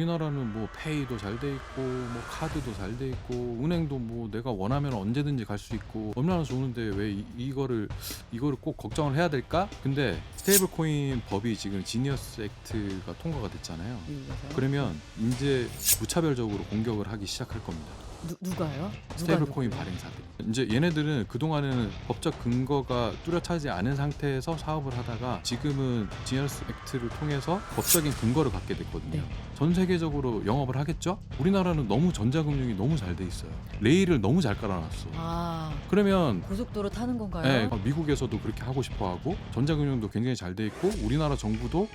우리나라는 뭐 페이도 잘 돼 있고 뭐 카드도 잘 돼 있고 은행도 뭐 내가 원하면 언제든지 갈 수 있고 얼마나 좋은데 왜 이, 이거를 이거를 꼭 걱정을 해야 될까? 근데 스테이블 코인 법이 지금 지니어스 액트가 통과가 됐잖아요. 미국에서요? 그러면 이제 무차별적으로 공격을 하기 시작할 겁니다. 누, 누가요? 누가 스테이블 코인 누구예요? 발행사들. 이제 얘네들은 그동안에는 법적 근거가 뚜렷하지 않은 상태에서 사업을 하다가 지금은 지니어스 액트를 통해서 법적인 근거를 갖게 됐거든요. 네. 전 세계적으로 영업을 하겠죠? 우리나라는 너무 전자금융이 너무 잘 돼 있어요. 레일을 너무 잘 깔아놨어. 아 그러면 고속도로 타는 건가요? 네, 미국에서도 그렇게 하고 싶어 하고 전자금융도 굉장히 잘 돼 있고 우리나라 정부도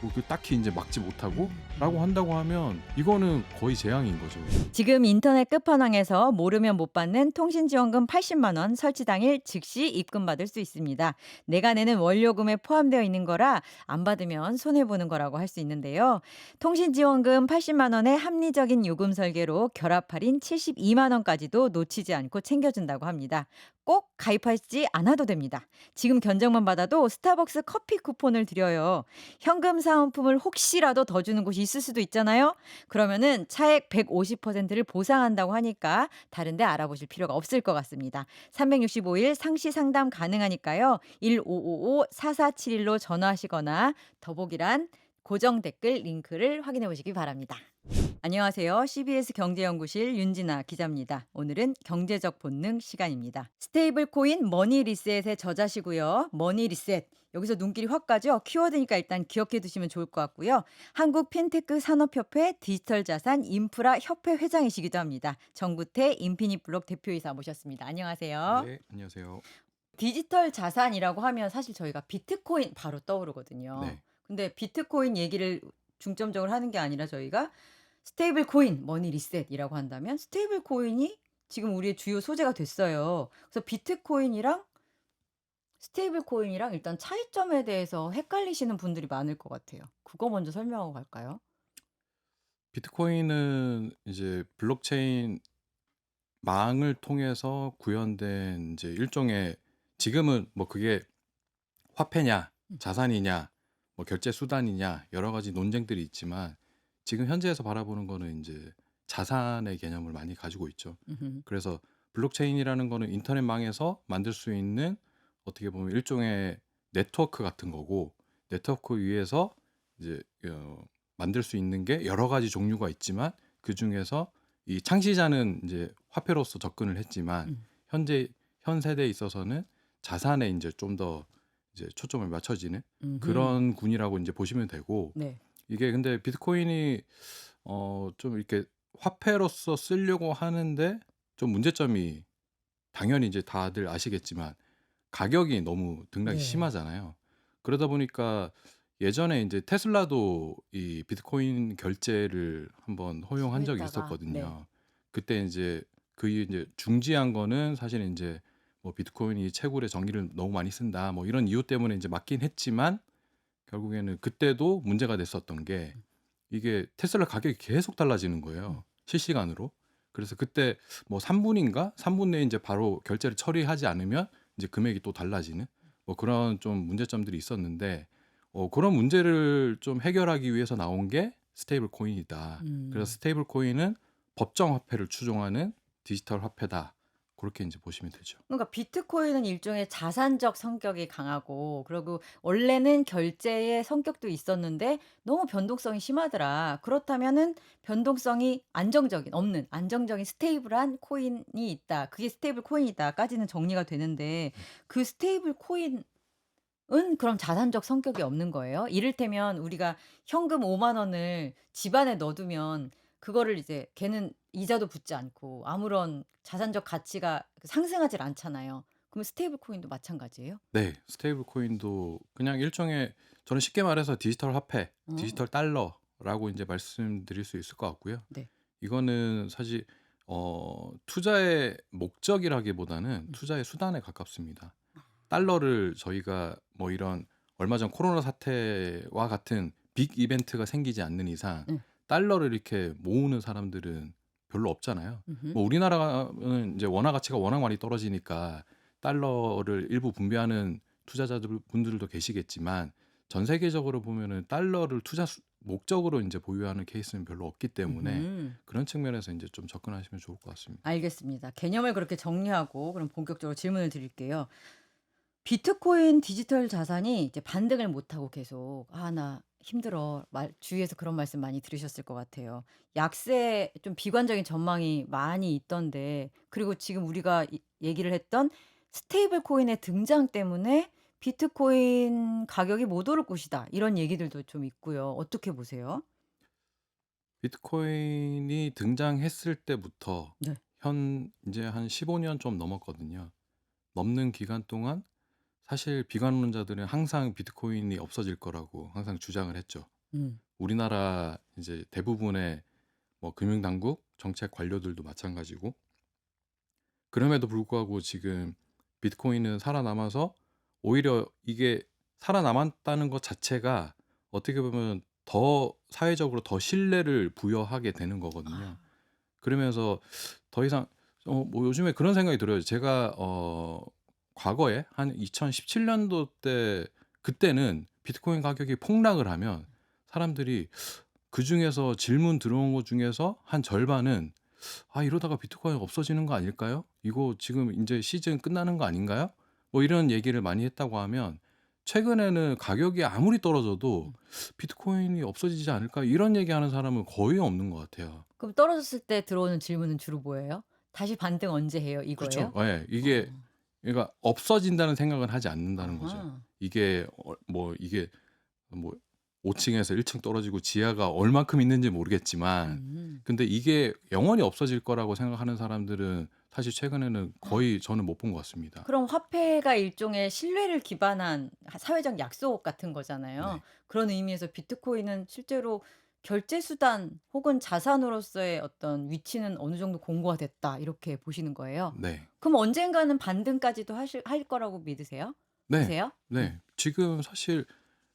뭐그 딱히 이제 막지 못하고 라고 한다고 하면 이거는 거의 재앙인 거죠. 지금 인터넷 끝판왕에서 모르면 못 받는 통신지원금 80만 원 설치 당일 즉시 입금받을 수 있습니다. 내가 내는 원료금에 포함되어 있는 거라 안 받으면 손해 보는 거라고 할 수 있는데요. 통신지원금 80만 원의 합리적인 요금 설계로 결합 할인 72만 원까지도 놓치지 않고 챙겨준다고 합니다. 꼭 가입하지 않아도 됩니다. 지금 견적만 받아도 스타벅스 커피 쿠폰을 드려요. 현금 사은품을 혹시라도 더 주는 곳이 있을 수도 있잖아요. 그러면은 차액 150%를 보상한다고 하니까 다른데 알아보실 필요가 없을 것 같습니다. 365일 상시 상담 가능하니까요. 1555-4471로 전화하시거나 더보기란 고정 댓글 링크를 확인해 보시기 바랍니다. 안녕하세요. CBS 경제연구실 윤진아 기자입니다. 오늘은 경제적 본능 시간입니다. 스테이블 코인 머니 리셋의 저자시고요. 머니 리셋. 여기서 눈길이 확 가죠. 키워드니까 일단 기억해 두시면 좋을 것 같고요. 한국 핀테크 산업협회 디지털 자산 인프라 협회 회장이시기도 합니다. 정구태 인피니트 블록 대표이사 모셨습니다. 안녕하세요. 네, 안녕하세요. 디지털 자산이라고 하면 사실 저희가 비트코인 바로 떠오르거든요. 네. 근데 비트코인 얘기를 중점적으로 하는 게 아니라 저희가 스테이블 코인 머니 리셋이라고 한다면 스테이블 코인이 지금 우리의 주요 소재가 됐어요. 그래서 비트코인이랑 스테이블 코인이랑 일단 차이점에 대해서 헷갈리시는 분들이 많을 것 같아요. 그거 먼저 설명하고 갈까요? 비트코인은 이제 블록체인 망을 통해서 구현된 이제 일종의 지금은 뭐 그게 화폐냐, 음. 자산이냐, 뭐 결제 수단이냐 여러 가지 논쟁들이 있지만 지금 현재에서 바라보는 거는 이제 자산의 개념을 많이 가지고 있죠. 음흠. 그래서 블록체인이라는 거는 인터넷망에서 만들 수 있는 어떻게 보면 일종의 네트워크 같은 거고 네트워크 위에서 이제 어, 만들 수 있는 게 여러 가지 종류가 있지만 그 중에서 이 창시자는 이제 화폐로서 접근을 했지만 음. 현재 현 세대에 있어서는 자산에 이제 좀 더 이제 초점을 맞춰지는 음흠. 그런 군이라고 이제 보시면 되고 네. 이게 근데 비트코인이 어 좀 이렇게 화폐로서 쓰려고 하는데 좀 문제점이 당연히 이제 다들 아시겠지만 가격이 너무 등락이 네. 심하잖아요. 그러다 보니까 예전에 이제 테슬라도 이 비트코인 결제를 한번 허용한 적이 했다가, 있었거든요. 네. 그때 이제 그 이제 중지한 거는 사실 이제 뭐 비트코인이 채굴의 전기를 너무 많이 쓴다 뭐 이런 이유 때문에 이제 맞긴 했지만 결국에는 그때도 문제가 됐었던 게 이게 테슬라 가격이 계속 달라지는 거예요. 실시간으로. 그래서 그때 뭐 3분인가? 3분 내에 이제 바로 결제를 처리하지 않으면 이제 금액이 또 달라지는 뭐 그런 좀 문제점들이 있었는데 어 그런 문제를 좀 해결하기 위해서 나온 게 스테이블 코인이다. 음. 그래서 스테이블 코인은 법정 화폐를 추종하는 디지털 화폐다. 그렇게 이제 보시면 되죠. 그러니까 비트코인은 일종의 자산적 성격이 강하고 그리고 원래는 결제의 성격도 있었는데 너무 변동성이 심하더라. 그렇다면은 변동성이 안정적인 없는 안정적인 스테이블한 코인이 있다. 그게 스테이블 코인이다까지는 정리가 되는데 그 스테이블 코인 은 그럼 자산적 성격이 없는 거예요. 이를테면 우리가 현금 5 만 원을 집 안에 넣어두면 그거를 이제 걔는 이자도 붙지 않고 아무런 자산적 가치가 상승하질 않잖아요. 그럼 스테이블 코인도 마찬가지예요? 네, 스테이블 코인도 그냥 일종의 저는 쉽게 말해서 디지털 화폐, 어. 디지털 달러라고 이제 말씀드릴 수 있을 것 같고요. 네. 이거는 사실 어 투자의 목적이라기보다는 음. 투자의 수단에 가깝습니다. 달러를 저희가 뭐 이런 얼마 전 코로나 사태와 같은 빅 이벤트가 생기지 않는 이상 네. 달러를 이렇게 모으는 사람들은 별로 없잖아요. 음흠. 뭐 우리나라는 이제 원화 가치가 워낙 많이 떨어지니까 달러를 일부 분배하는 투자자들 분들도 계시겠지만 전 세계적으로 보면은 달러를 투자 수- 목적으로 인제 보유하는 케이스는 별로 없기 때문에 음흠. 그런 측면에서 인제 좀 접근하시면 좋을 것 같습니다. 알겠습니다. 개념을 그렇게 정리하고 그럼 본격적으로 질문을 드릴게요. 비트코인 디지털 자산이 이제 반등을 못 하고 계속 "아 나 힘들어." 말 주위에서 그런 말씀 많이 들으셨을 것 같아요. 약세 좀 비관적인 전망이 많이 있던데 그리고 지금 우리가 이 얘기를 했던 스테이블 코인의 등장 때문에 "비트코인 가격이 못 오를 것이다." 이런 얘기들도 좀 있고요. 어떻게 보세요? 비트코인이 등장했을 때부터 네. 현 인제 한 15 년 좀 넘었거든요. 넘는 기간 동안 사실 비관론자들은 항상 비트코인이 없어질 거라고 항상 주장을 했죠. 음. 우리나라 이제 대부분의 뭐 금융 당국, 정책 관료들도 마찬가지고. 그럼에도 불구하고 지금 비트코인은 살아남아서 오히려 이게 살아남았다는 것 자체가 어떻게 보면 더 사회적으로 더 신뢰를 부여하게 되는 거거든요. 아. 그러면서 더 이상 어 뭐 요즘에 그런 생각이 들어요. 제가 어 과거에 한 2017년도 때 그때는 비트코인 가격이 폭락을 하면 사람들이 그 중에서 질문 들어온 것 중에서 한 절반은 "아 이러다가 비트코인 없어지는 거 아닐까요? 이거 지금 인제 시즌 끝나는 거 아닌가요?" 뭐 이런 얘기를 많이 했다고 하면 최근에는 가격이 아무리 떨어져도 음. '비트코인이 없어지지 않을까?' 이런 얘기하는 사람은 거의 없는 것 같아요. 그럼 떨어졌을 때 들어오는 질문은 주로 뭐예요? "다시 반등 언제 해요?" 이거예요? 그렇죠. 예. 이게 어. 그러니까 없어진다는 생각은 하지 않는다는 거죠. 아하. 이게 어 뭐 이게 뭐 5 층에서 1층 떨어지고 지하가 얼만큼 있는지 모르겠지만 음. 근데 이게 영원히 없어질 거라고 생각하는 사람들은 사실 최근에는 거의 저는 못 본 것 같습니다. 그럼 화폐가 일종의 신뢰를 기반한 하 사회적 약속 같은 네. 거잖아요. 그런 의미에서 비트코인은 실제로 결제 수단 혹은 자산으로서의 어떤 위치는 어느 정도 공고화 됐다 이렇게 보시는 거예요? 네. 그럼 언젠가는 반등까지도 하실 할 거라고 믿으세요? 네. 보세요? 음. 네. 지금 사실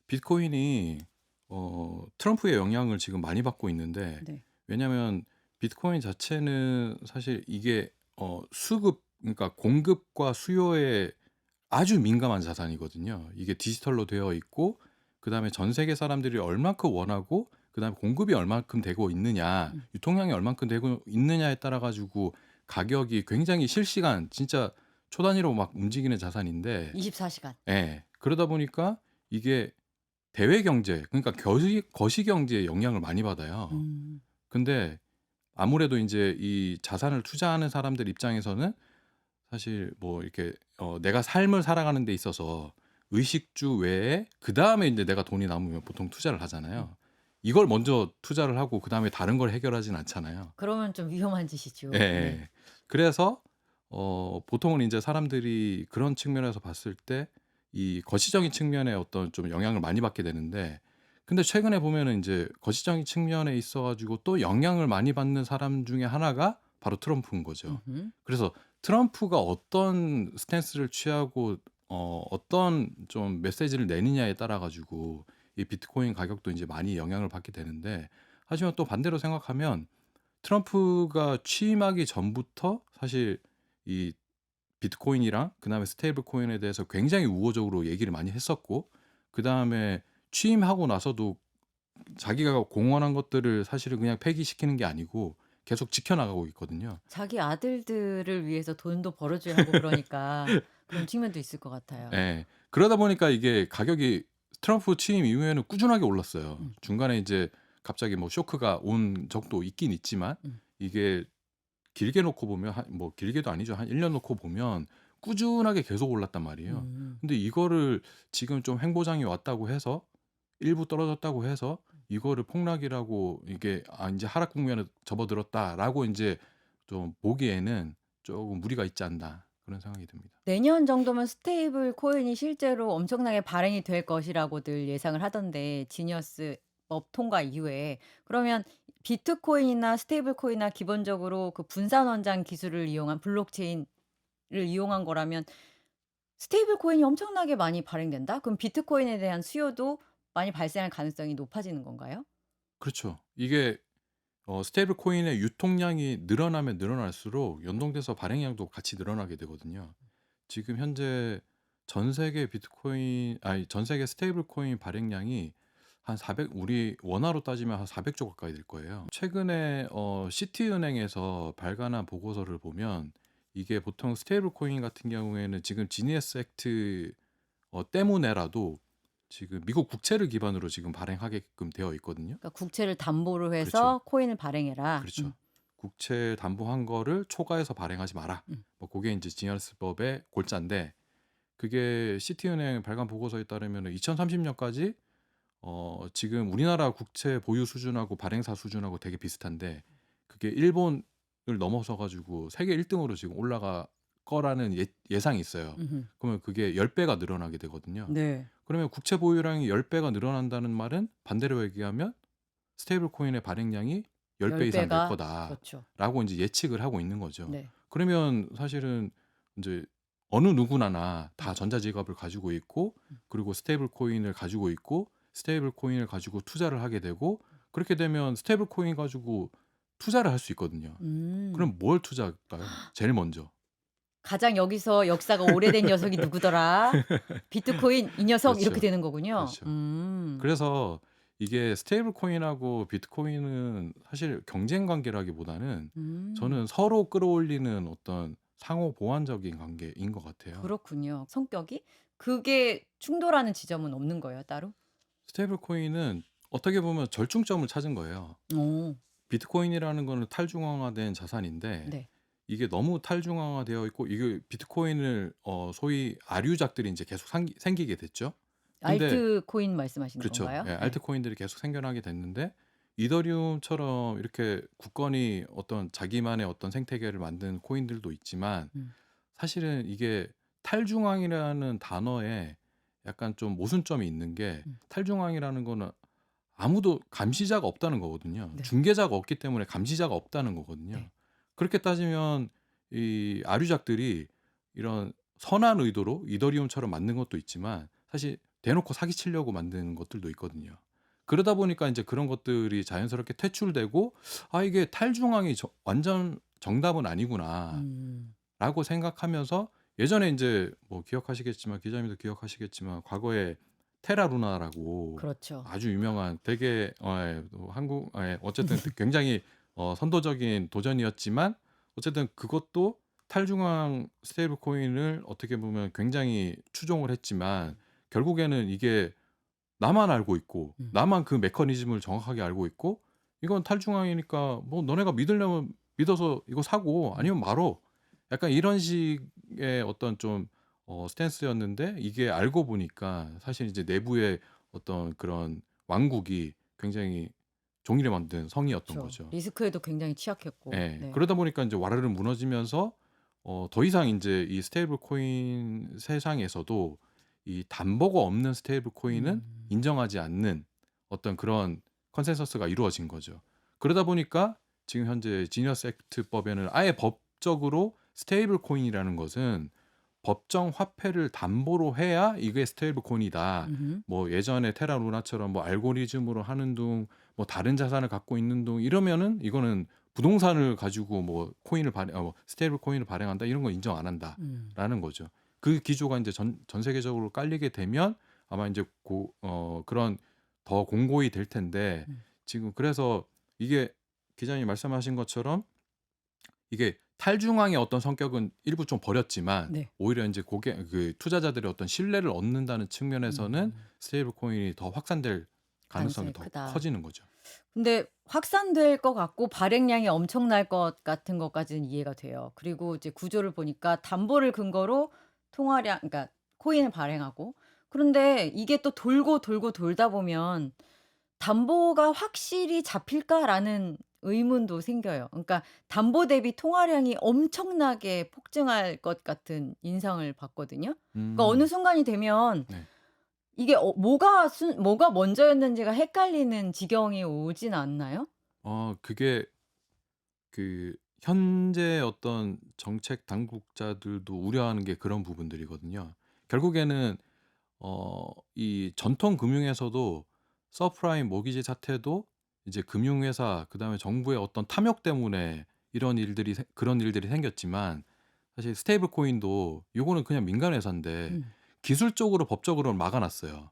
비트코인이 어 트럼프의 영향을 지금 많이 받고 있는데 네. 왜냐하면 비트코인 자체는 사실 이게 어 수급 그러니까 공급과 수요에 아주 민감한 자산이거든요. 이게 디지털로 되어 있고 그다음에 전 세계 사람들이 얼마큼 원하고 그다음에 공급이 얼마큼 되고 있느냐, 음. 유통량이 얼만큼 되고 있느냐에 따라 가지고 가격이 굉장히 실시간 진짜 초 단위로 막 움직이는 자산인데 24시간. 예. 그러다 보니까 이게 대외 경제 그러니까 거시 거시 경제에 영향을 많이 받아요. 음. 근데 아무래도 인제 이 자산을 투자하는 사람들 입장에서는 사실 뭐 이렇게 어 내가 삶을 살아가는 데 있어서 의식주 외에 그 다음에 인제 내가 돈이 남으면 보통 투자를 하잖아요. 이걸 먼저 투자를 하고 그다음에 다른 걸 해결하진 않잖아요. 그러면 좀 위험한 짓이죠. 예예. 네. 그래서 어 보통은 인제 사람들이 그런 측면에서 봤을 때 이 거시적인 측면에 어떤 좀 영향을 많이 받게 되는데 근데 최근에 보면은 인제 거시적인 측면에 있어 가지고 또 영향을 많이 받는 사람 중에 하나가 바로 트럼프인 거죠. 음흠. 그래서 트럼프가 어떤 스탠스를 취하고 어 어떤 좀 메시지를 내느냐에 따라 가지고 이 비트코인 가격도 인제 많이 영향을 받게 되는데 하지만 또 반대로 생각하면 트럼프가 취임하기 전부터 사실 이 비트코인이랑 그다음에 스테이블 코인에 대해서 굉장히 우호적으로 얘기를 많이 했었고 그다음에 취임하고 나서도 자기가 공언한 것들을 사실은 그냥 폐기시키는 게 아니고 계속 지켜나가고 있거든요. 자기 아들들을 위해서 돈도 벌어 줘야 하고 그러니까 그런 측면도 있을 것 같아요. 예. 그러다 보니까 이게 가격이 트럼프 취임 이후에는 꾸준하게 올랐어요. 음. 중간에 이제 갑자기 뭐 쇼크가 온 적도 있긴 있지만 음. 이게 길게 놓고 보면 한 뭐 길게도 아니죠. 한 1년 놓고 보면 꾸준하게 계속 올랐단 말이에요. 음. 근데 이거를 지금 좀 횡보장이 왔다고 해서 일부 떨어졌다고 해서 이거를 폭락이라고 이게 '아 인제 하락 국면에 접어들었다.'라고 인제 좀 보기에는 쪼금 무리가 있지 않나 그런 생각이 듭니다. 내년 정도면 스테이블 코인이 실제로 엄청나게 발행이 될 것이라고들 예상을 하던데 지니어스 법 통과 이후에 그러면 비트코인이나 스테이블 코인이나 기본적으로 그 분산 원장 기술을 이용한 블록체인을 이용한 거라면 스테이블 코인이 엄청나게 많이 발행된다? 그럼 비트코인에 대한 수요도 많이 발생할 가능성이 높아지는 건가요? 그렇죠. 이게 어 스테이블 코인의 유통량이 늘어나면 늘어날수록 연동돼서 발행량도 같이 늘어나게 되거든요. 지금 현재 전 세계 비트코인 아니 전 세계 스테이블 코인 발행량이 한 400 우리 원화로 따지면 한 400조 가까이 될 거예요. 최근에 어 시티은행에서 발간한 보고서를 보면 이게 보통 스테이블 코인 같은 경우에는 지금 지니어스 액트 어 때문에라도 지금 미국 국채를 기반으로 지금 발행하게끔 되어 있거든요. 그러니까 국채를 담보로 해서 그렇죠. 코인을 발행해라. 그렇죠. 음. 국채 담보한 거를 초과해서 발행하지 마라. 음. 뭐 그게 이제 지니어스법의 골자인데 그게 시티은행 발간 보고서에 따르면 2030년까지 어 지금 우리나라 국채 보유 수준하고 발행사 수준하고 되게 비슷한데 그게 일본을 넘어서 가지고 세계 1등으로 지금 올라갈 거라는 예, 예상이 있어요. 음흠. 그러면 그게 10배가 늘어나게 되거든요. 네. 그러면 국채 보유량이 10배가 늘어난다는 말은 반대로 얘기하면 스테이블 코인의 발행량이 10배 이상 될 10배가 거다라고 그렇죠. 이제 예측을 하고 있는 거죠. 네. 그러면 사실은 이제 어느 누구나나 다 전자지갑을 가지고 있고 음. 그리고 스테이블 코인을 가지고 있고 스테이블 코인을 가지고 투자를 하게 되고 그렇게 되면 스테이블 코인 가지고 투자를 할 수 있거든요. 음. 그럼 뭘 투자할까요? 제일 먼저. 가장 여기서 역사가 오래된 녀석이 누구더라? 비트코인 이 녀석 그렇죠. 이렇게 되는 거군요. 그렇죠. 음. 그래서 이게 스테이블 코인하고 비트코인은 사실 경쟁 관계라기보다는 음. 저는 서로 끌어올리는 어떤 상호 보완적인 관계인 것 같아요. 그렇군요. 성격이 그게 충돌하는 지점은 없는 거예요, 따로? 스테이블 코인은 어떻게 보면 절충점을 찾은 거예요. 오. 비트코인이라는 거는 탈중앙화된 자산인데 네. 이게 너무 탈중앙화되어 있고 이게 비트코인을 어 소위 아류작들이 이제 계속 상기- 생기게 됐죠. 근데 알트 코인 말씀하시는 그렇죠. 건가요? 예, 네. 알트코인들이 계속 생겨나게 됐는데 이더리움처럼 이렇게 굳건히 어떤 자기만의 어떤 생태계를 만든 코인들도 있지만 음. 사실은 이게 탈중앙이라는 단어에 약간 좀 모순점이 있는 게 음. 탈중앙이라는 거는 아무도 감시자가 없다는 거거든요. 네. 중개자가 없기 때문에 감시자가 없다는 거거든요. 네. 그렇게 따지면 이 아류작들이 이런 선한 의도로 이더리움처럼 만든 것도 있지만 사실 대놓고 사기치려고 만든 것들도 있거든요. 그러다 보니까 이제 그런 것들이 자연스럽게 퇴출되고 아 이게 탈중앙이 저- 완전 정답은 아니구나라고 음. 생각하면서 예전에 이제 뭐 기억하시겠지만 기자님도 기억하시겠지만 과거에 테라루나라고 그렇죠. 아주 유명한 되게 어, 예, 또 한국 예, 어쨌든 굉장히 어, 선도적인 도전이었지만 어쨌든 그것도 탈중앙 스테이블 코인을 어떻게 보면 굉장히 추종을 했지만 결국에는 이게 나만 알고 있고 음. 나만 그 메커니즘을 정확하게 알고 있고 이건 탈중앙이니까 뭐 너네가 믿으려면 믿어서 이거 사고 아니면 말어 약간 이런 식의 어떤 좀 어, 스탠스였는데 이게 알고 보니까 사실 이제 내부의 어떤 그런 왕국이 굉장히 종이를 만든 성이었던 그렇죠. 거죠. 리스크에도 굉장히 취약했고. 예. 네. 그러다 보니까 이제 와르르 무너지면서 어, 더 이상 이제 이 스테이블 코인 세상에서도 이 담보가 없는 스테이블 코인은 음. 인정하지 않는 어떤 그런 컨센서스가 이루어진 거죠. 그러다 보니까 지금 현재 지니어스 액트 법에는 아예 법적으로 스테이블 코인이라는 것은 법정 화폐를 담보로 해야 이게 스테이블 코인이다. 음흠. 뭐 예전에 테라 루나처럼 뭐 알고리즘으로 하는 둥, 뭐 다른 자산을 갖고 있는 둥 이러면은 이거는 부동산을 가지고 뭐 코인을 발행, 어, 뭐 스테이블 코인을 발행한다 이런 거 인정 안 한다라는 음. 거죠. 그 기조가 이제 전, 전 세계적으로 깔리게 되면 아마 이제 고, 어, 그런 더 공고히 될 텐데 음. 지금 그래서 이게 기자님 말씀하신 것처럼 이게 탈중앙의 어떤 성격은 일부 좀 버렸지만 네. 오히려 이제 고객 그 투자자들의 어떤 신뢰를 얻는다는 측면에서는 음. 스테이블 코인이 더 확산될 가능성이 더 크다. 커지는 거죠. 근데 확산될 것 같고 발행량이 엄청날 것 같은 것까지는 이해가 돼요. 그리고 이제 구조를 보니까 담보를 근거로 통화량, 그러니까 코인을 발행하고 그런데 이게 또 돌고 돌고 돌다 보면 담보가 확실히 잡힐까라는 의문도 생겨요. 그러니까 담보 대비 통화량이 엄청나게 폭증할 것 같은 인상을 받거든요. 그러니까 어느 음, 순간이 되면 네. 이게 어, 뭐가 순, 뭐가 먼저였는지가 헷갈리는 지경이 오진 않나요? 어 그게 그 현재 어떤 정책 당국자들도 우려하는 게 그런 부분들이거든요. 결국에는 어 이 전통 금융에서도 서프라임 모기지 사태도 이제 금융회사 그다음에 정부의 어떤 탐욕 때문에 이런 일들이 생- 그런 일들이 생겼지만 사실 스테이블 코인도 요거는 그냥 민간 회사인데 음. 기술적으로 법적으로는 막아놨어요.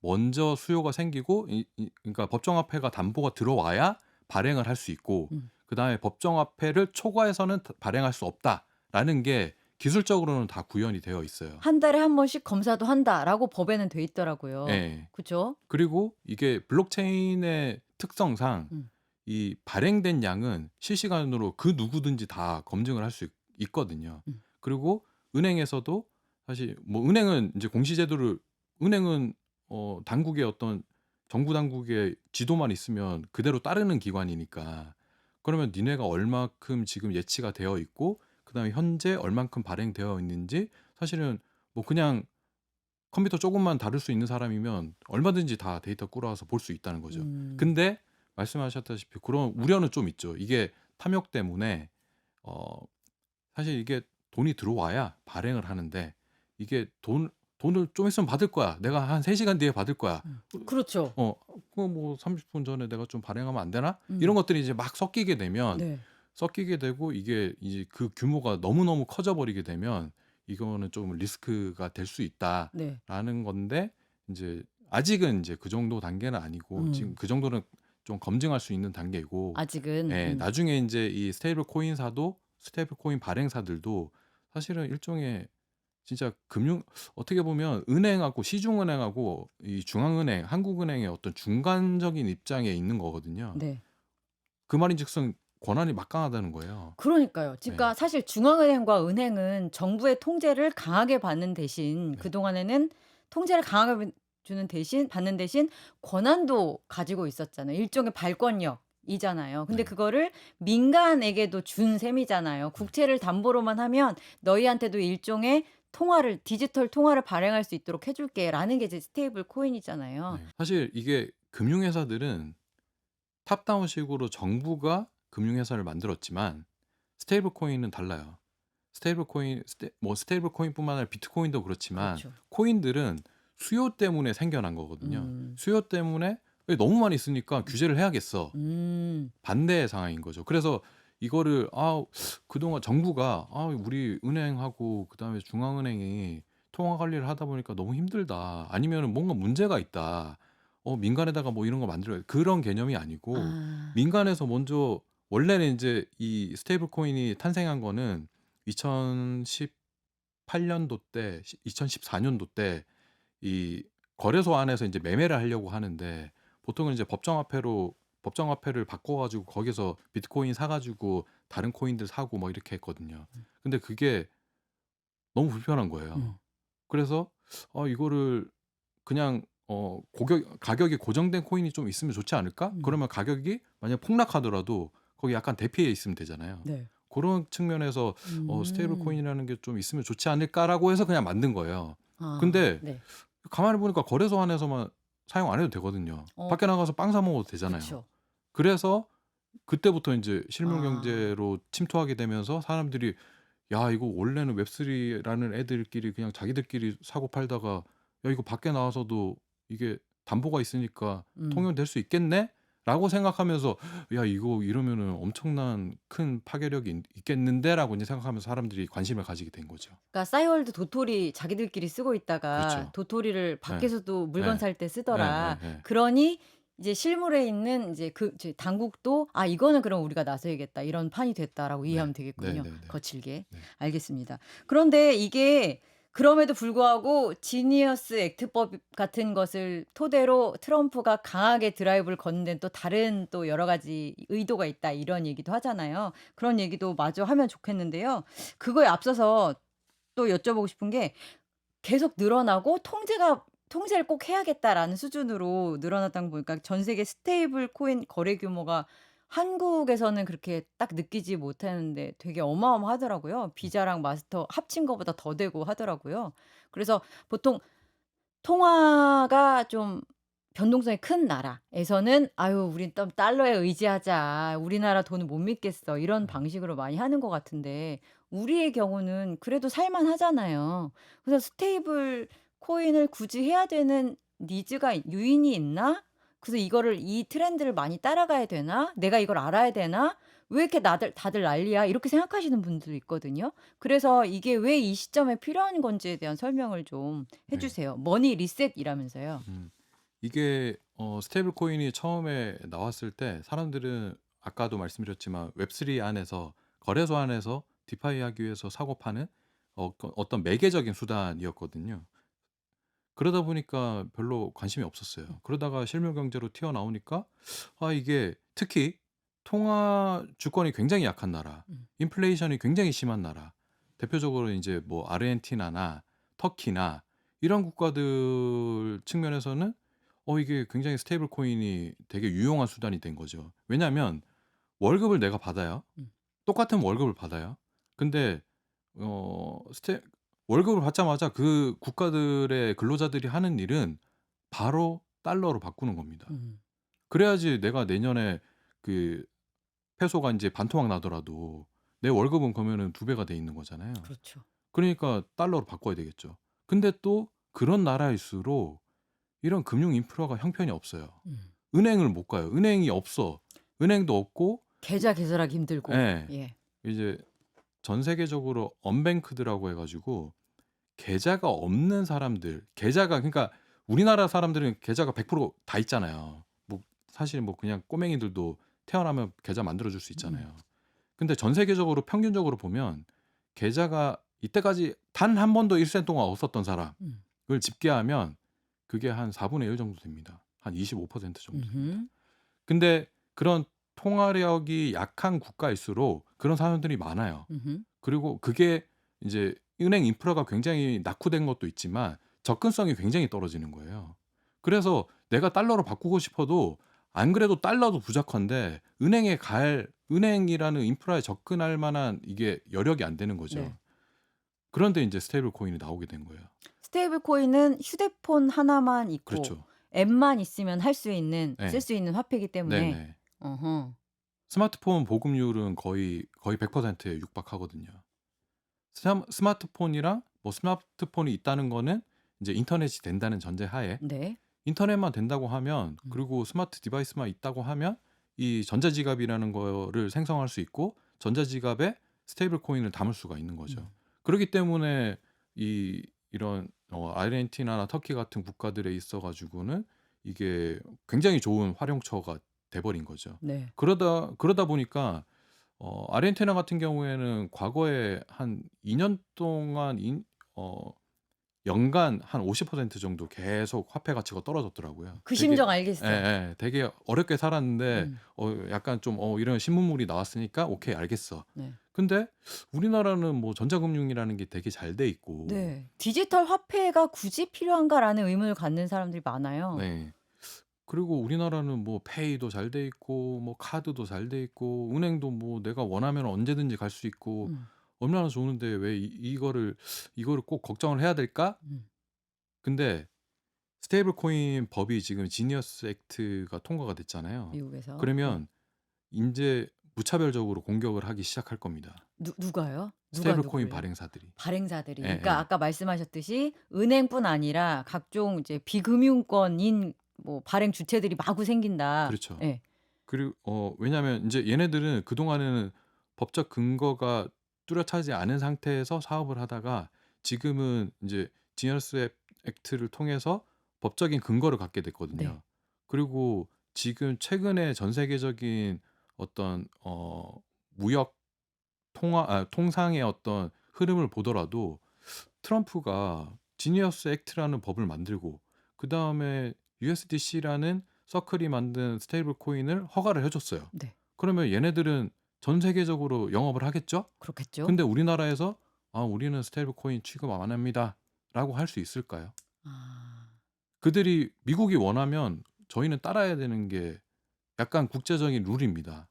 먼저 수요가 생기고 이, 이- 그러니까 법정화폐가 담보가 들어와야 발행을 할 수 있고 음. 그다음에 법정화폐를 초과해서는 다- 발행할 수 없다라는 게 기술적으로는 다 구현이 되어 있어요. 한 달에 한 번씩 검사도 한다라고 법에는 돼 있더라고요. 예. 그죠? 그리고 이게 블록체인의 특성상 음. 이 발행된 양은 실시간으로 그 누구든지 다 검증을 할 수 있거든요. 음. 그리고 은행에서도 사실 뭐 은행은 이제 공시제도를 은행은 어 당국의 어떤 정부 당국의 지도만 있으면 그대로 따르는 기관이니까 그러면 니네가 얼마큼 지금 예치가 되어 있고 그다음에 현재 얼만큼 발행되어 있는지 사실은 뭐 그냥 컴퓨터 조금만 다룰 수 있는 사람이면 얼마든지 다 데이터 끌어와서 볼 수 있다는 거죠. 음. 근데 말씀하셨다시피 그런 우려는 좀 있죠. 이게 탐욕 때문에 어 사실 이게 돈이 들어와야 발행을 하는데 이게 돈 돈을 좀 있으면 받을 거야. 내가 한 3시간 뒤에 받을 거야. 그렇죠. 어, 그뭐 30분 전에 내가 좀 발행하면 안 되나? 음. 이런 것들이 이제 막 섞이게 되면 네. 섞이게 되고 이게 이제 그 규모가 너무너무 커져 버리게 되면 이거는 좀 리스크가 될 수 있다. 네. 라는 건데 이제 아직은 이제 그 정도 단계는 아니고 음. 지금 그 정도는 좀 검증할 수 있는 단계이고 아직은 예, 음. 나중에 이제 이 스테이블 코인사도 스테이블 코인 발행사들도 사실은 일종의 진짜 금융 어떻게 보면 은행하고 시중은행하고 이 중앙은행 한국은행의 어떤 중간적인 입장에 있는 거거든요. 네. 그 말인즉슨 권한이 막강하다는 거예요. 그러니까요. 그러니까 사실 중앙은행과 은행은 정부의 통제를 강하게 받는 대신 네. 그동안에는 통제를 강하게 주는 대신 받는 대신 권한도 가지고 있었잖아요. 일종의 발권력 이잖아요. 근데 네. 그거를 민간에게도 준 셈이잖아요. 국채를 담보로만 하면 너희한테도 일종의 통화를 디지털 통화를 발행할 수 있도록 해줄게라는 게 이제 스테이블 코인이잖아요. 네. 사실 이게 금융회사들은 탑다운식으로 정부가 금융회사를 만들었지만 스테이블 코인은 달라요. 스테이블 코인 스테, 뭐 스테이블 코인뿐만 아니라 비트코인도 그렇지만 그렇죠. 코인들은 수요 때문에 생겨난 거거든요. 음. 수요 때문에 왜 너무 많이 쓰니까 규제를 해야겠어. 음. 반대의 상황인 거죠. 그래서 이거를 아 그동안 정부가 아 우리 은행하고 그다음에 중앙은행이 통화 관리를 하다 보니까 너무 힘들다. 아니면은 뭔가 문제가 있다. 어 민간에다가 뭐 이런 거 만들어야 그런 개념이 아니고 아. 민간에서 먼저 원래는 이제 이 스테이블 코인이 탄생한 거는 2018년도 때 2014년도 때 이 거래소 안에서 이제 매매를 하려고 하는데 보통은 이제 법정화폐로 법정 화폐를 바꿔 가지고 거기서 비트코인 사 가지고 다른 코인들 사고 뭐 이렇게 했거든요. 근데 그게 너무 불편한 거예요. 음. 그래서 어 이거를 그냥 어 고격 가격이 고정된 코인이 좀 있으면 좋지 않을까? 음. 그러면 가격이 만약 폭락하더라도 거기 약간 대피해 있으면 되잖아요. 네. 그런 측면에서 어 스테이블 음. 코인이라는 게 좀 있으면 좋지 않을까라고 해서 그냥 만든 거예요. 아, 근데 네. 가만히 보니까 거래소 안에서만 사용 안 해도 되거든요. 어. 밖에 나가서 빵 사 먹어도 되잖아요. 그렇죠. 그래서 그때부터 이제 실물 아. 경제로 침투하게 되면서 사람들이 야 이거 원래는 웹3라는 애들끼리 그냥 자기들끼리 사고 팔다가 야 이거 밖에 나와서도 이게 담보가 있으니까 음. 통용될 수 있겠네? 라고 생각하면서 야 이거 이러면은 엄청난 큰 파괴력이 있- 있겠는데라고 이제 생각하면서 사람들이 관심을 가지게 된 거죠. 그러니까 싸이월드 도토리 자기들끼리 쓰고 있다가 그렇죠. 도토리를 밖에서도 물건 네. 살때 쓰더라. 네, 네, 네. 그러니 이제 실물에 있는 이제 그 이제 당국도 아 이거는 그럼 우리가 나서야겠다 이런 판이 됐다라고 네. 이해하면 되겠군요. 네, 네, 네. 거칠게 네. 알겠습니다. 그런데 이게 그럼에도 불구하고 지니어스 액트법 같은 것을 토대로 트럼프가 강하게 드라이브를 거는 데는 또 다른 또 여러 가지 의도가 있다 이런 얘기도 하잖아요. 그런 얘기도 마저 하면 좋겠는데요. 그거에 앞서서 또 여쭤보고 싶은 게 계속 늘어나고 통제가 통제를 꼭 해야겠다라는 수준으로 늘어났다는 거 보니까 전 세계 스테이블 코인 거래 규모가 한국에서는 그렇게 딱 느끼지 못하는데 되게 어마어마하더라고요. 비자랑 마스터 합친 것보다 더 되고 하더라고요. 그래서 보통 통화가 좀 변동성이 큰 나라에서는 아유, 우린 또 달러에 의지하자. 우리나라 돈을 못 믿겠어. 이런 방식으로 많이 하는 것 같은데 우리의 경우는 그래도 살만 하잖아요. 그래서 스테이블 코인을 굳이 해야 되는 니즈가 유인이 있나? 그래서 이거를 이 트렌드를 많이 따라가야 되나? 내가 이걸 알아야 되나? 왜 이렇게 나들 다들 난리야? 이렇게 생각하시는 분들도 있거든요. 그래서 이게 왜 이 시점에 필요한 건지에 대한 설명을 좀해 네. 주세요. 머니 리셋이라면서요. 음. 이게 어 스테이블 코인이 처음에 나왔을 때 사람들은 아까도 말씀드렸지만 웹3 안에서 거래소 안에서 디파이 하기 위해서 사고 파는 어 어떤 매개적인 수단이었거든요. 그러다 보니까 별로 관심이 없었어요. 그러다가 실물 경제로 튀어나오니까 아 이게 특히 통화 주권이 굉장히 약한 나라, 음. 인플레이션이 굉장히 심한 나라. 대표적으로 인제 뭐 아르헨티나나 터키나 이런 국가들 측면에서는 어 이게 굉장히 스테이블 코인이 되게 유용한 수단이 된 거죠. 왜냐하면 월급을 내가 받아요. 음. 똑같은 월급을 받아요. 근데 어 스테 월급을 받자마자 그 국가들의 근로자들이 하는 일은 바로 달러로 바꾸는 겁니다. 음. 그래야지 내가 내년에 그 페소가 인제 반토막 나더라도 내 월급은 그러면은 2 배가 돼 있는 거잖아요. 그렇죠. 그러니까 달러로 바꿔야 되겠죠. 근데 또 그런 나라일수록 이런 금융 인프라가 형편이 없어요. 음. 은행을 못 가요. 은행이 없어. 은행도 없고 계좌 개설하기 힘들고. 예. 예. 이제 전 세계적으로 언뱅크드라고 해 가지고 계좌가 없는 사람들 계좌가 그러니까 우리나라 사람들은 계좌가 100%다 있잖아요. 뭐 사실 뭐 그냥 꼬맹이들도 태어나면 계좌 만들어 줄 수 있잖아요. 근데 전 세계적으로 평균적으로 보면 계좌가 이때까지 단 한 번도 1센 동안 없었던 사람을 음. 집계하면 그게 한 4분의 1 정도 됩니다. 한 25% 정도 됩니다. 음흠. 근데 그런 통화력이 약한 국가일수록 그런 사람들이 많아요. 음흠. 그리고 그게 인제 은행 인프라가 굉장히 낙후된 것도 있지만 접근성이 굉장히 떨어지는 거예요. 그래서 내가 달러로 바꾸고 싶어도 안 그래도 달러도 부족한데 은행에 갈 은행이라는 인프라에 접근할 만한 이게 여력이 안 되는 거죠. 네. 그런데 인제 스테이블 코인이 나오게 된 거예요. 스테이블 코인은 휴대폰 하나만 있고 그렇죠. 앱만 있으면 할 수 있는 네. 쓸수 있는 화폐이기 때문에 네네. 어허. 스마트폰 보급률은 거의 거의 100%에 육박하거든요. 스마 스마트폰이랑 뭐 스마트폰이 있다는 거는 인제 인터넷이 된다는 전제하에 네. 인터넷만 된다고 하면 음. 그리고 스마트 디바이스만 있다고 하면 이 전자지갑이라는 거를 생성할 수 있고 전자지갑에 스테이블 코인을 담을 수가 있는 거죠. 음. 그렇기 때문에 이 이런 어 아르헨티나나 터키 같은 국가들에 있어 가지고는 이게 굉장히 좋은 활용처가 돼 버린 거죠. 네. 그러다 그러다 보니까 어 아르헨티나 같은 경우에는 과거에 한 2년 동안 인 어 연간 한 50% 정도 계속 화폐 가치가 떨어졌더라고요. 그 되게 심정 알겠어요. 예 예. 되게 어렵게 살았는데 음. 어 약간 좀 어 이런 신문물이 나왔으니까 오케이 알겠어. 네. 근데 우리나라는 뭐 전자금융이라는 게 되게 잘 돼 있고 네. '디지털 화폐가 굳이 필요한가?'라는 의문을 갖는 사람들이 많아요. 네. 그리고 우리나라는 뭐 페이도 잘 돼 있고 뭐 카드도 잘 돼 있고 은행도 뭐 내가 원하면 언제든지 갈 수 있고 음. 얼마나 좋은데 왜 이 이거를 이거를 꼭 걱정을 해야 될까? 음. 근데 스테이블 코인 법이 지금 지니어스 액트가 통과가 됐잖아요. 미국에서. 네. 그러면 인제 무차별적으로 공격을 하기 시작할 겁니다. 누 누가요? 누가 스테이블 코인 누구를? 발행사들이. 발행사들이. 예, 그러니까 예. 아까 말씀하셨듯이 은행뿐 아니라 각종 이제 비금융권인 뭐 발행 주체들이 마구 생긴다. 그렇죠. 예. 그리고 어 왜냐하면 인제 얘네들은 그 동안에는 법적 근거가 뚜렷하지 않은 상태에서 사업을 하다가 지금은 인제 지니어스 액 액트를 통해서 법적인 근거를 갖게 됐거든요. 네. 그리고 지금 최근에 전 세계적인 어떤 어 무역 통화 아 통상의 어떤 흐름을 보더라도 트럼프가 지니어스 액트라는 법을 만들고 그 다음에 USDC라는 서클이 만든 스테이블 코인을 허가를 해 줬어요. 네. 그러면 얘네들은 전 세계적으로 영업을 하겠죠? 그렇겠죠. 근데 우리나라에서 "아 우리는 스테이블 코인 취급 안 합니다."라고 할 수 있을까요? 아. 그들이 미국이 원하면 저희는 따라야 되는 게 약간 국제적인 룰입니다.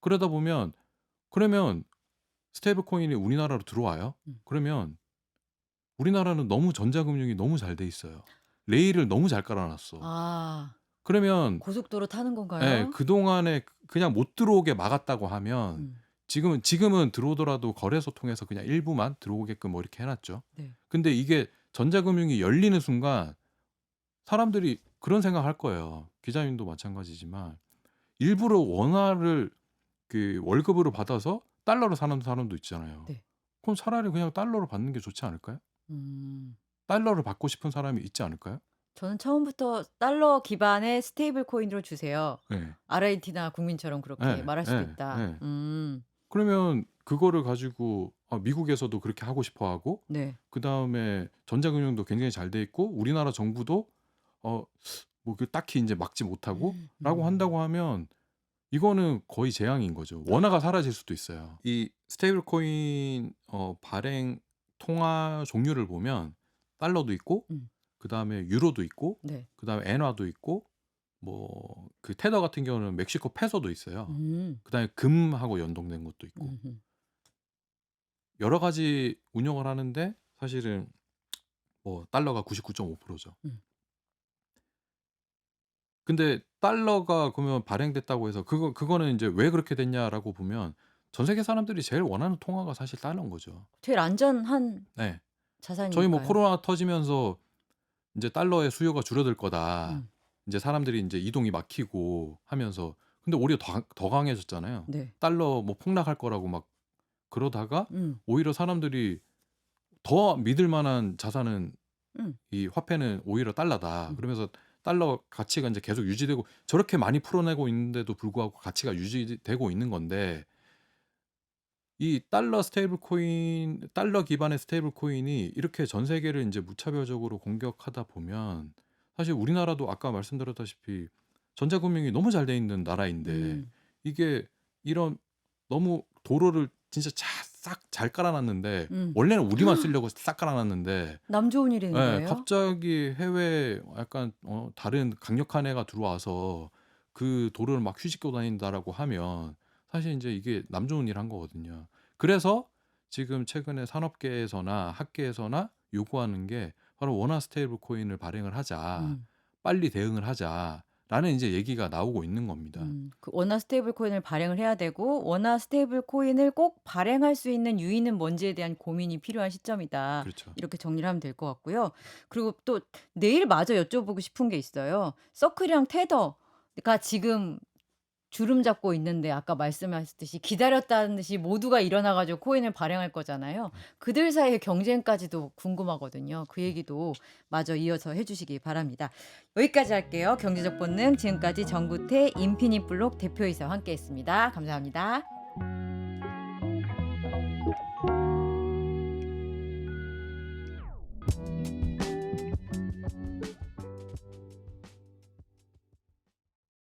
그러다 보면 그러면 스테이블 코인이 우리나라로 들어와요. 음. 그러면 우리나라는 너무 전자금융이 너무 잘 돼 있어요. 레일을 너무 잘 깔아 놨어. 아. 그러면 고속도로 타는 예 건가요? 그동안에 그냥 못 들어오게 막았다고 하면 음. 지금은 지금은 들어오더라도 거래소 통해서 그냥 일부만 들어오게끔 뭐 이렇게 해 놨죠. 네. 근데 이게 전자금융이 열리는 순간 사람들이 그런 생각할 거예요. 기자님도 마찬가지지만 일부러 원화를 그 월급으로 받아서 달러로 사는 사람도 있잖아요. 네. 그럼 차라리 그냥 달러로 받는 게 좋지 않을까요? 음. 달러를 받고 싶은 사람이 있지 않을까요? 저는 처음부터 달러 기반의 스테이블 코인으로 주세요. 네. 아르헨티나 국민처럼 그렇게 네, 말할 수도 네, 있다. 네. 음. 그러면 그거를 가지고 아, 미국에서도 그렇게 하고 싶어 하고 네. 그다음에 전자금융도 굉장히 잘 돼 있고 우리나라 정부도 어뭐 딱히 이제 막지 못하고 라고 음. 한다고 하면 이거는 거의 재앙인 거죠. 원화가 사라질 수도 있어요. 이 스테이블 코인 어, 발행 통화 종류를 보면 달러도 있고 음. 그다음에 유로도 있고 네. 그다음에 엔화도 있고 뭐 그 테더 같은 경우는 멕시코 페소도 있어요. 음. 그다음에 금하고 연동된 것도 있고 음흠. 여러 가지 운영을 하는데 사실은 뭐 달러가 99.5%죠. 음. 근데 달러가 그러면 발행됐다고 해서 그거 그거는 이제 왜 그렇게 됐냐라고 보면 전 세계 사람들이 제일 원하는 통화가 사실 달러인 거죠. 제일 안전한 네. 자산이니까요. 저희 뭐 코로나 터지면서 이제 달러의 수요가 줄어들 거다. 음. 이제 사람들이 이제 이동이 막히고 하면서 근데 오히려 더, 더 강해졌잖아요. 네. 달러 뭐 폭락할 거라고 막 그러다가 음. 오히려 사람들이 더 믿을 만한 자산은 음. 이 화폐는 오히려 달러다. 음. 그러면서 달러 가치가 이제 계속 유지되고 저렇게 많이 풀어내고 있는데도 불구하고 가치가 유지되고 있는 건데 이 달러 스테이블 코인, 달러 기반의 스테이블 코인이 이렇게 전 세계를 이제 무차별적으로 공격하다 보면 사실 우리나라도 아까 말씀드렸다시피 전자금융이 너무 잘 돼 있는 나라인데 음. 이게 이런 너무 도로를 진짜 싹잘 깔아 놨는데 음. 원래는 우리만 쓰려고 싹 깔아 놨는데 남 좋은 일인 네, 거예요? 갑자기 해외 약간 어, 다른 강력한 애가 들어와서 그 도로를 막 휘짓고 다닌다라고 하면 사실 이제 이게 남 좋은 일 한 거거든요. 그래서 지금 최근에 산업계에서나 학계에서나 요구하는 게 바로 원화 스테이블 코인을 발행을 하자. 음. 빨리 대응을 하자라는 이제 얘기가 나오고 있는 겁니다. 음. 그 원화 스테이블 코인을 발행을 해야 되고 원화 스테이블 코인을 꼭 발행할 수 있는 유인은 뭔지에 대한 고민이 필요한 시점이다. 그렇죠. 이렇게 정리를 하면 될 것 같고요. 그리고 또 내일 마저 여쭤보고 싶은 게 있어요. 서클이랑 테더가 지금 주름 잡고 있는데 아까 말씀하셨듯이 기다렸다는 듯이 모두가 일어나가지고 코인을 발행할 거잖아요. 그들 사이의 경쟁까지도 궁금하거든요. 그 얘기도 마저 이어서 해주시기 바랍니다. 여기까지 할게요. 경제적 본능 지금까지 정구태 인피니블록 대표이사와 함께했습니다. 감사합니다.